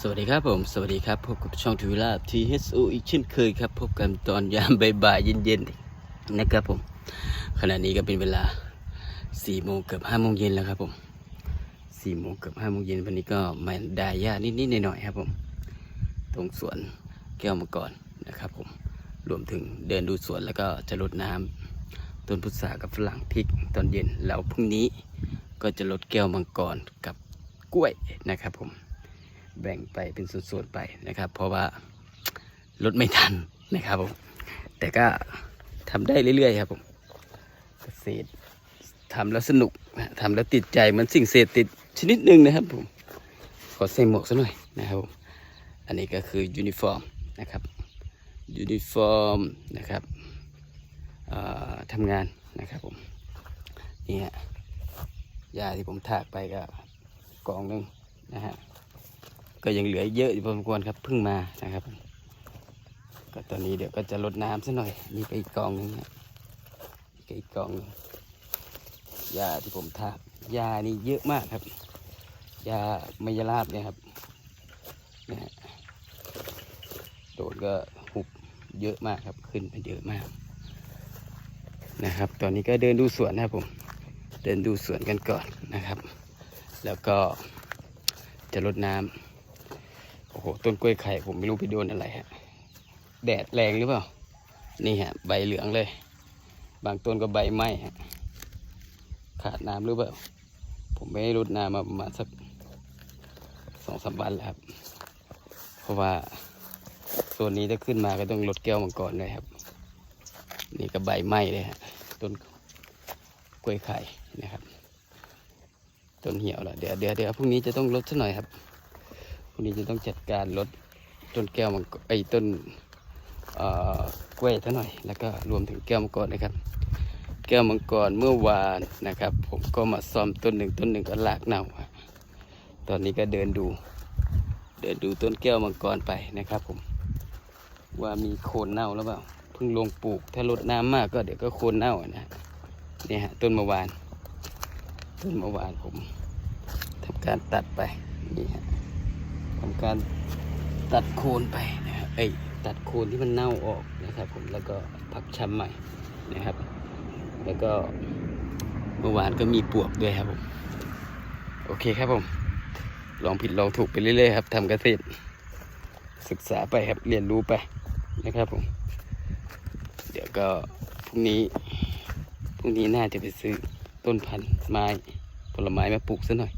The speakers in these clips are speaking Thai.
สวัสดีครับผม สวัสดีครับ พบกับช่องทูวิลาทีเอสโออีกเช่นเคยครับ พบกันตอนยามบ่ายเย็นๆนะครับผม ขณะนี้ก็เป็นเวลา4โมงเกือบ5โมงเย็นแล้วครับผม4โมงเกือบ5โมงเย็นวันนี้ก็มาได้ยานิดๆหน่อยๆครับผม ตรงสวนแก้วมังกรนะครับผม รวมถึงเดินดูสวนแล้วก็จะรดน้ำต้นพุทรากับฝรั่งพริกตอนเย็นแล้วพรุ่งนี้ก็จะรดแก้วมังกรกับกล้วยนะครับผม แบ่งไปเป็นส่วนๆไปนะครับ เพราะว่าลดไม่ทันนะครับผมแต่ก็ทำได้เรื่อยๆครับผมเกษตรทำแล้วสนุกทำแล้วติดใจเหมันสิ่งเสพติดชนิดหนึ่งนะครับผมขอใส่หมวกซะหน่อยนะครับผมอันนี้ก็คือยูนิฟอร์มนะครับยูนิฟอร์มนะครับทำงานนะครับผมนี่ฮะยาที่ผมถากไปก็กองหนึงนะฮะ ก็ยังเหลือเยอะอยู่พอสมควรครับเพิ่งมานะครับ ก็ตอนนี้เดี๋ยวก็จะลดน้ำซะหน่อยนี่ไปอีกกองหนึงนะนี่ก็อีกกองหนึงยาที่ผมทาบยานี่เยอะมากครับยาไมยราบเนี่ยครับนะฮะโดดก็หุบเยอะมากครับขึ้นไปเยอะมากนะครับ ตอนนี้ก็เดินดูสวนนะครับผม เดินดูสวนกันก่อนนะครับ แล้วก็จะลดน้ำ หต้นกล้วยไข่ผมไม่รู้ไปโดนอะไรฮะ แดดแรงหรือเปล่า นี่ฮะ ใบเหลืองเลย บางต้นก็ใบไหม้ฮะ ขาดน้ำหรือเปล่า ผมไม่ได้รดน้ำมาประมาณสักสองสามวันแล้วครับ เพราะว่าโซนนี้ถ้าขึ้นมาก็ต้องลดแก้วมังกรเลยครับ นี่ก็ใบไหม้เลยฮะ ต้นกล้วยไข่นะครับ ต้นเหี่ยวแล้วเดี๋ยวเดี๋ยวเดี๋ยวพรุ่งนี้จะต้องลดสักหน่อยครับ พรุ่งนี้จะต้องจัดการลดต้นแก้วมังกรไอ้ต้นเอ่อกล้วยท่าหน่อย แล้วก็รวมถึงแก้วมังกรนะครับ แก้วมังกรเมื่อวานนะครับ ผมก็มาซ่อมต้นหนึ่งต้นหนึ่งก็หลากเน่า ตอนนี้ก็เดินดู เดินดูต้นแก้วมังกรไปนะครับ ผม ว่ามีโคนเน่าหรือเปล่าเพิ่งลงปลูก ถ้ารดน้ำมากก็เดี๋ยวก็โคนเน่านะเนี่ยฮะต้นเมื่อวาน ต้นเมื่อวานผมทำการตัดไปนี่ฮะ ทำการตัดโคนไปนะครับเอ้ยตัดโคนที่มันเน่าออกนะครับผมแล้วก็พักชำใหม่นะครับ แล้วก็เมื่อวานก็มีปวกด้วยครับผมโอเคครับผมลองผิดลองถูกไปเรื่อยๆครับทำเกษตรศึกษาไปครับเรียนรู้ไปนะครับผมเดี๋ยวก็พรุ่งนี้พรุ่งนี้น่าจะไปซื้อต้นพันธุ์ไม้ผลไม้มาปลูกซะหน่อย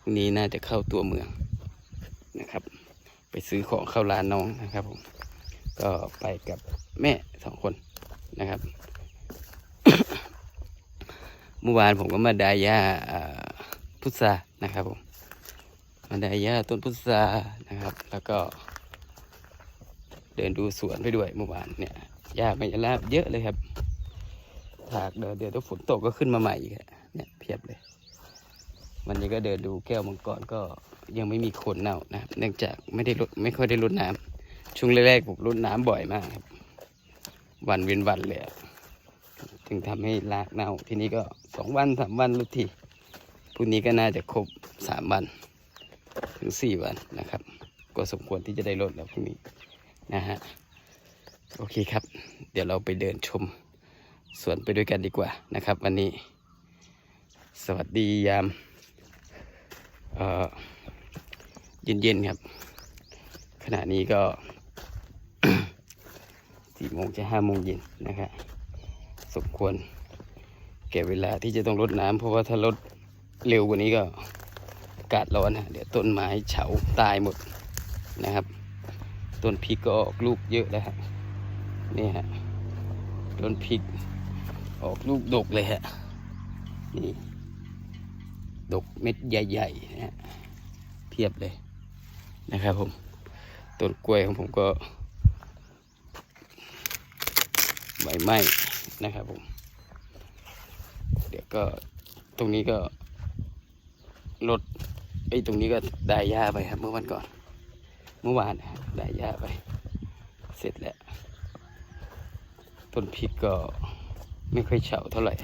พรุ่งนี้น่าจะเข้าตัวเมือง ซื้อของเข้าร้านน้องนะครับผมก็ไปกับแม่สองคนนะครับเมื่อวานผมก็มาได้ยาอ่าพุทรานะครับผมมาได้ยาต้นพุทรานะครับ แล้วก็ เดินดูสวนไปด้วยเมื่อวานเนี่ยหญ้าไม่ยลาบเยอะเลยครับถากเดี๋ยวเดี๋ยวถ้าฝนตกก็ขึ้นมาใหม่อีกเนี่ยเพียบเลย วันนี้ก็เดินดูแก้วมังกรก็ ยังไม่มีโคนเน่านะครับเนื่องจากไม่ได้รดไม่ค่อยได้รดน้ำช่วงแรกๆผมรดน้ำบ่อยมากครับ วันเว้นวันเลยถึงทำให้รากเน่า ทีนี้ก็สองวันสามวันรดทีพรุ่งนี้ก็น่าจะครบสามวัน ถึงสี่วันนะครับ ก็สมควรที่จะได้รดแล้วพรุ่งนี้นะฮะโอเคครับ เดี๋ยวเราไปเดินชมสวนไปด้วยกันดีกว่านะครับ วันนี้ สวัสดียามเอ่อ เย็นๆครับ ขณะนี้ก็สี่โมงจะห้าโมงเย็นนะครับสมควรแก่เวลาที่จะต้องลดน้ำเพราะว่าถ้าลดเร็วกว่านี้ก็อากาศร้อนฮะเดี๋ยวต้นไม้เฉาตายหมดนะครับ ต้นพริกก็ออกลูกเยอะแล้วฮะนี่ฮะต้นพริกออกลูกดกเลยฮะนี่ดกเม็ดใหญ่ๆนะฮะเพียบเลย นะครับผมต้นกล้วยของผมก็ใบไม้นะครับผม เดี๋ยวก็ตรงนี้ก็ลดไอ้ตรงนี้ก็ได้หญ้าไปครับ เมื่อวันก่อน เมื่อวานได้หญ้าไป เสร็จแล้ว ต้นพริกก็ไม่ค่อยเฉาเท่าไหร่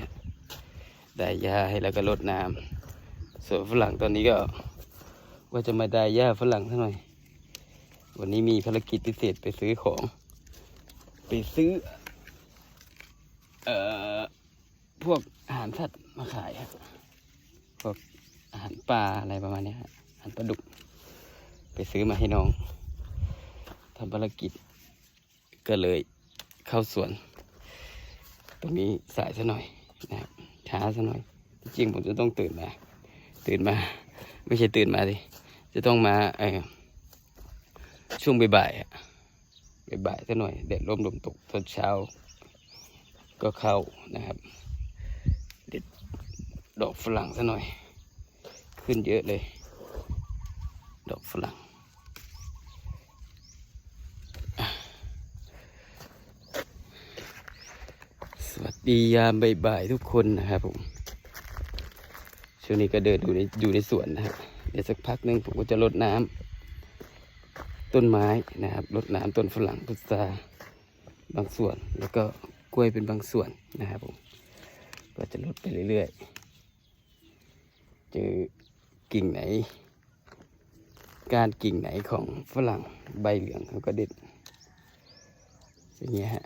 ได้หญ้าให้แล้วก็ลดน้ำส่วนฝรั่งตอนนี้ก็ ว่าจะมาได้หญ้าฝรั่งซะหน่อย วันนี้มีภารกิจพิเศษไปซื้อของ ไปซื้อ เอ่อ พวกอาหารสัตว์มาขายครับ พวกอาหารปลาอะไรประมาณนี้ยฮะอาหารปลาดุก ไปซื้อมาให้น้องทำภารกิจ ก็เลยเข้าสวน ตรงนี้สายซะหน่อยนะครับช้าซะหน่อย จริงผมจะต้องตื่นมา ตื่นมา ไม่ใช่ตื่นมาสิ จะต้องมาเอช่วงบ่ายๆบ่ายๆซะหน่อยแดดร่มลมตกตอนเช้า ก็เข้านะครับเด็ดดอกฝรั่งซะหน่อย ขึ้นเยอะเลย ดอกฝรั่งสวัสดียามบ่ายๆทุกคนนะครับผมช่วงนี้ก็เดินดูในอยู่ในสวนนะครับ เดี๋ยวสักพักหนึ่งผมก็จะรดน้ำต้นไม้นะครับรดน้ำต้นฝรั่งพุทราบางส่วน แล้วก็กล้วยเป็นบางส่วนนะครับผมก็จะลดไปเรื่อยๆเจอกิ่งไหน การกิ่งไหนของฝรั่งใบเหลืองเขาก็เด็ดอย่างเงี้ยฮะ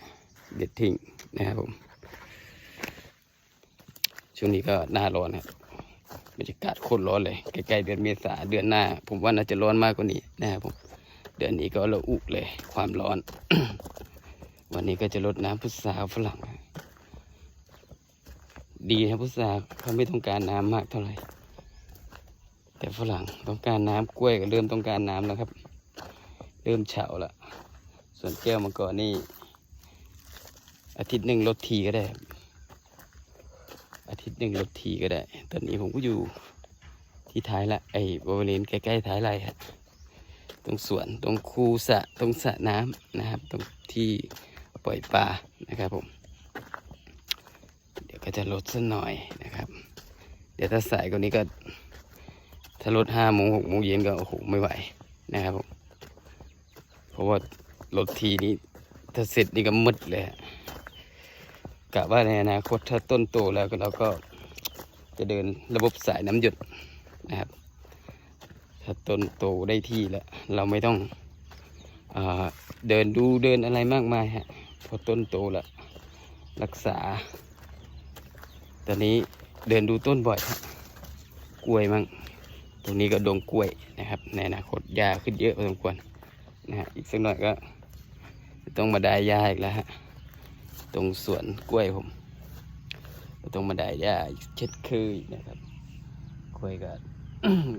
เด็ดทิ้งนะครับผมช่วงนี้ก็หน้าร้อนครับ บรรยากาศโคตรร้อนเลยใกล้ๆเดือนเมษาเดือนหน้า ผมว่าน่าจะร้อนมากกว่านี้นะครับผมเดือนนี้ก็ระอุเลย ความร้อน วันนี้ก็จะลดน้ำพุทราฝรั่ง ดีนะพุทราเขาไม่ต้องการน้ำมากเท่าไหร่ แต่ฝรั่งต้องการน้ำกล้วยก็เริ่มต้องการน้ำแล้วครับ เริ่มเฉาละส่วนแก้วมังกรนี่อาทิตย์หนึ่งลดทีก็ได้ หนึ่งลดทีก็ได้ ตอนนี้ผมก็อยู่ที่ท้ายละไอ้บริเวณใกล้ๆท้ายไร่ฮะตรงสวนตรงคูสะตรงสระน้ำนะครับ ตรงที่ปล่อยปลานะครับผม เดี๋ยวก็จะลดสักหน่อยนะครับ เดี๋ยวถ้าสายกว่านี้ก็ถ้าลดห้าโมงหกโมงเย็นก็โอ้โหไม่ไหวนะครับผมเพราะว่าลดทีนี้ถ้าเสร็จนี่ก็มืดเลยกะว่าในอนาคตถ้าต้นโตแล้วก็เราก็ จะเดินระบบสายน้ำหยดนะครับถ้าต้นโตได้ที่แล้ว เราไม่ต้องอเดินดูเดินอะไรมากมายฮะพอต้นโตแล้วรักษา ตอนนี้เดินดูต้นบ่อยฮะกล้วยมั่งตรงนี้ก็ดงกล้วยนะครับในอนาคตหญ้าขึ้นเยอะพอสมควรนะฮะอีกสักหน่อยก็ต้องมาได้หญ้าอีกแล้วฮะตรงสวนกล้วยผม ต้องมาได้หญ้เช็ดคือนะครับกล้วยก็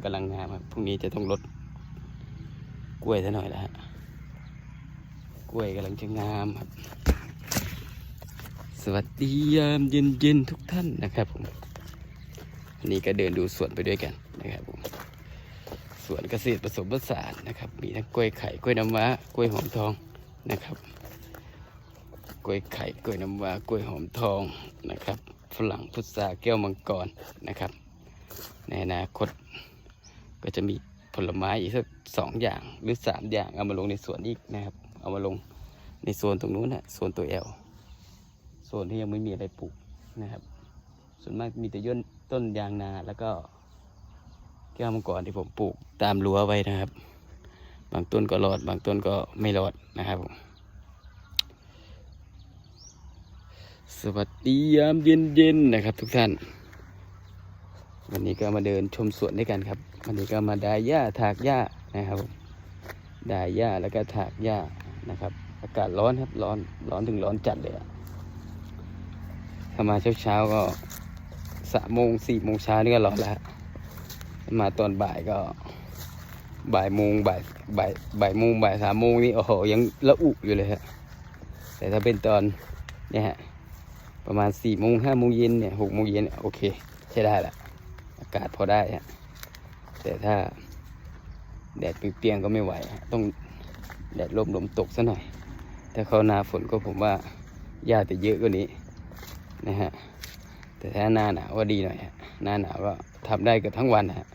กำลังงามครับพรุ่งนี้จะต้องลดกล้วยซะหน่อยแล้วฮะกล้วยกำลังจะงามครับ สวัสดียามเย็นๆทุกท่านนะครับผมอันนี้ก็เดินดูสวนไปด้วยกันนะครับผมสวนเกษตรผสมผสานนะครับ มีทั้งกล้วยไข่กล้วยน้ำว้ากล้วยหอมทองนะครับ กล้วยไข่กล้วยน้ำว้ากล้วยหอมทองนะครับ ฝรั่งพุทราแก้วมังกรนะครับ ในอนาคตก็จะมีผลไม้อีกสักสองอย่างหรือสามอย่างเอามาลงในสวนอีกนะครับ เอามาลงในโซนตรงนู้นนะโซนตัวแอลโซนที่ยังไม่มีอะไรปลูกนะครับ ส่วนมากมีแต่ย่นต้นยางนาแล้วก็แก้วมังกรที่ผมปลูกตามรั้วไว้นะครับ บางต้นก็รอด บางต้นก็ไม่รอดนะครับผม สวัสดียามเย็นๆนะครับ ทุกท่าน วันนี้ก็มาเดินชมสวนด้วยกันครับ วันนี้ก็มาดายหญ้าถากหญ้านะครับดายหญ้าแล้วก็ถากหญ้านะครับ อากาศร้อนครับร้อนร้อนถึงร้อนจัดเลยอะถ้ามาเช้าๆก็สามโมงสี่โมงเช้านี่ก็ร้อนแล้วมาตอนบ่ายก็บ่ายโมงบ่ายบ่ายบ่ายโมงบ่ายสามโมงนี่โอ้โหยังละอุอยู่เลยฮะแต่ถ้าเป็นตอนเนี่ยฮะ ประมาณสี่โมงห้าโมงเย็นเนี่ยหกโมงเย็นโอเคใช้ได้ละอากาศพอได้ฮะแต่ถ้าแดดเปรียงก็ไม่ไหว ต้องแดดลมลมตกซะหน่อย ถ้าเขานาฝนก็ผมว่าหญ้าจะเยอะกว่านี้นะฮะแต่ถ้าหน้าหนาวก็ดีหน่อยฮะหน้าหนาวก็ทำได้เกือบทั้งวันนะฮะ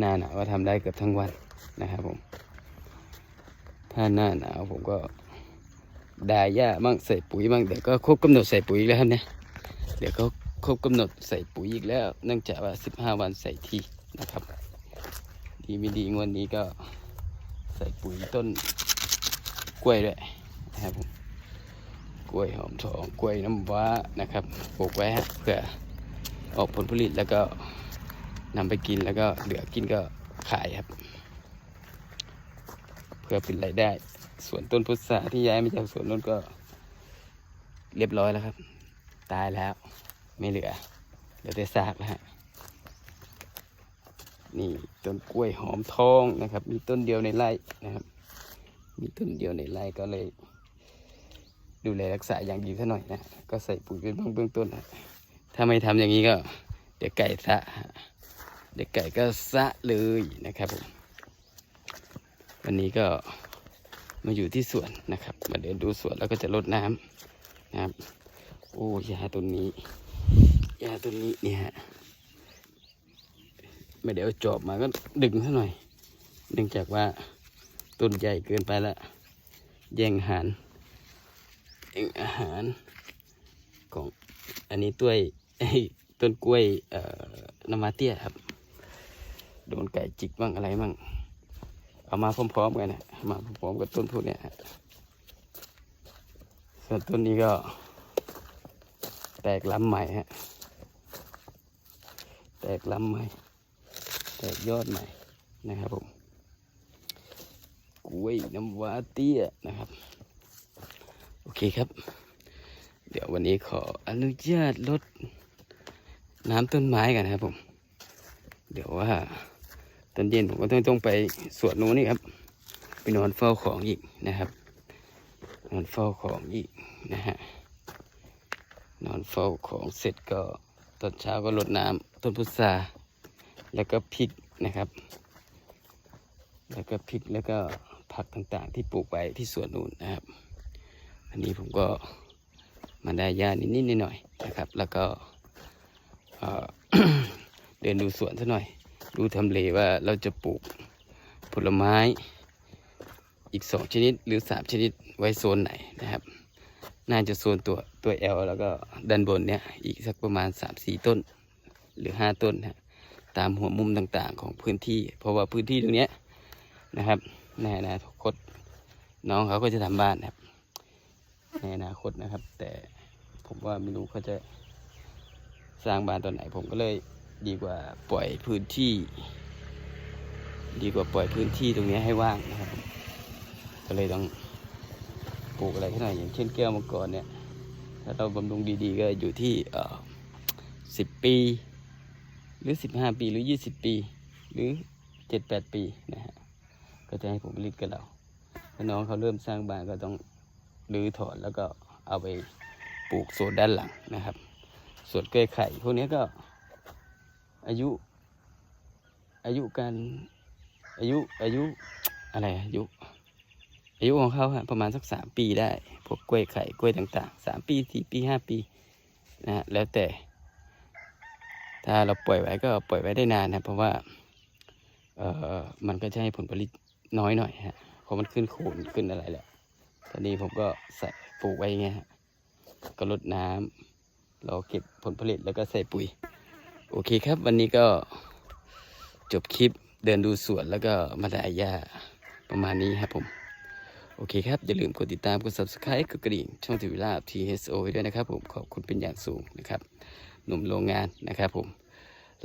หน้าหนาวก็ทำได้เกือบทั้งวันนะครับผม ถ้าหน้าหนาวผมก็ ดายหญ้าบ้างใส่ปุ๋ยบ้างเดี๋ยวก็ครบกำหนดใส่ปุ๋ยแล้วครับเนี่ยเดี๋ยวก็ครบกำหนดใส่ปุ๋ยอีกแล้ว เนื่องจากว่าสิบห้าวันใส่ทีนะครับ ดีไม่ดีงวดนนี้ก็ใส่ปุ๋ยต้นกล้วยด้วยนะครับผมกล้วยหอมทองกล้วยน้ำว้านะครับปลูกไว้เพื่อออกผลผลิตแล้วก็นำไปกินแล้วก็เหลือกินก็ขายครับ เพื่อเป็นรายได้ สวนต้นพุทราที่ย้ายมาจากสวนนู้นก็เรียบร้อยแล้วครับ ตายแล้ว ไม่เหลือเหลือแต่ซากแล้วฮะนี่ต้นกล้วยหอมทองนะครับ มีต้นเดียวในไร่นะครับ มีต้นเดียวในไร่ก็เลย ดูแลรักษาอย่างดีซะหน่อยนะก็ใส่ปุ๋ยเป็นเบื้องต้นนะถ้าไม่ทำอย่างนี้ก็ เดี๋ยวไก่สะเดี๋ยวไก่ก็สะเลยนะครับผมวันนี้ก็ มาอยู่ที่สวนนะครับ มาเดินดูสวนแล้วก็จะรดน้ำนะครับ โอ้ยาต้นนี้ยาต้นนี้เนี่ยฮะไม่เดี๋ยวจอบมาก็ดึงซะหน่อย เนื่องจากว่าต้นใหญ่เกินไปล้วแย่งอาหารแย่งอาหารของอันนี้ต้วยต้นกล้วยเอ่อน้ำมาเตี้ยครับ โดนไก่จิกบ้างอะไรบ้าง เอามาพร้อมๆกันนะมาพร้อมๆกับต้นพวกเนี้ยส่วนต้นนี้ก็ แตกลำใหม่ฮะแตกลำใหม่ แตกยอดใหม่นะครับผมกล้วยน้ำว้าเตี้ยนะครับ โอเคครับ เดี๋ยววันนี้ขออนุญาตลดน้ำต้นไม้กันนะครับผม เดี๋ยวว่า ตอนเย็นผมก็ต้องต้องไปสวนนู้นนี่ครับ ไปนอนเฝ้าของอีกนะครับ นอนเฝ้าของอีกนะฮะ นอนเฝ้าของเสร็จก็ตอนเช้าก็รดน้ำต้นพุทราแล้วก็พริกนะครับ แล้วก็พริกแล้วก็ผักต่างๆ ที่ปลูกไว้ที่สวนนู่นนะครับ อันนี้ผมก็มาได้หญ้านิดๆหน่อยๆนะครับ แล้วก็เเดินดูสวนซะหน่อย ดูทำเลว่าเราจะปลูกผลไม้อีกสองชนิดหรือสามชนิดไว้โซนไหนนะครับ น่าจะโซนตัวตัว L แล้วก็ด้านบนเนี้ยอีกสักประมาณสามสี่ต้น หรือห้าต้นฮะตามหัวมุมต่างๆของพื้นที่ เพราะว่าพื้นที่ตรงเนี้ยนะครับในอนาคตน้องเขาก็จะทำบ้านนะครับในอนาคตนะครับ แต่ผมว่าไม่รู้เขาจะสร้างบ้านตอนไหนผมก็เลย ดีกว่าปล่อยพื้นที่ ดีกว่าปล่อยพื้นที่ตรงนี้ให้ว่างนะครับ ก็เลยต้องปลูกอะไรขึ้นหน่อยอย่างเช่นแก้วมังกรเนี่ย ถ้าเราบำรุงดีๆ ก็อยู่ที่เอ่อสิบปี หรือสิบห้าปีหรือยี่สิบปี หรือเจ็ดแปดปีนะฮะก็จะให้ผลผลิตกับเราถ้าน้องเขาเริ่มสร้างบ้านก็ต้องรื้อถอนแล้วก็เอาไปปลูกโซนด้านหลังนะครับ ส่วนกล้วยไข่พวกนี้ก็ อายุ อายุการอายุอายุอะไรอายุอายุของเขาฮะประมาณสักสามปีได้ พวกกล้วยไข่กล้วยต่างๆสามปีสี่ปีห้าปีนะฮะแล้วแต่ ถ้าเราปล่อยไว้ก็ปล่อยไว้ได้นานนะเพราะว่าเอ่อมันก็จะให้ผลผลิตน้อยหน่อยฮะเพราะมันขึ้นโคนขึ้นอะไรแหละตอนนี้ผมก็ใส่ปลูกไว้อย่างเงี้ยฮะก็รดน้ำรอเก็บผลผลิตแล้วก็ใส่ปุ๋ย โอเคครับ วันนี้ก็จบคลิปเดินดูสวนแล้วก็มาได้หญ้าประมาณนี้ครับผม โอเคครับ อย่าลืมกดติดตามกด subscribe กดกระดิ่ง ช่องทีวีลาบ TSO ด้วยนะครับผม ขอบคุณเป็นอย่างสูงนะครับ หนุ่มโรงงานนะครับผม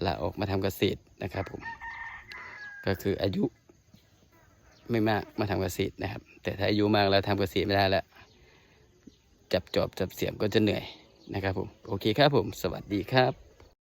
ลาออกมาทำเกษตรนะครับผม ก็คืออายุไม่มากมาทำเกษตรนะครับ แต่ถ้าอายุมากแล้วทำเกษตรไม่ได้แล้ว จับจอบจับเสียมก็จะเหนื่อยนะครับผม โอเคครับผม สวัสดีครับ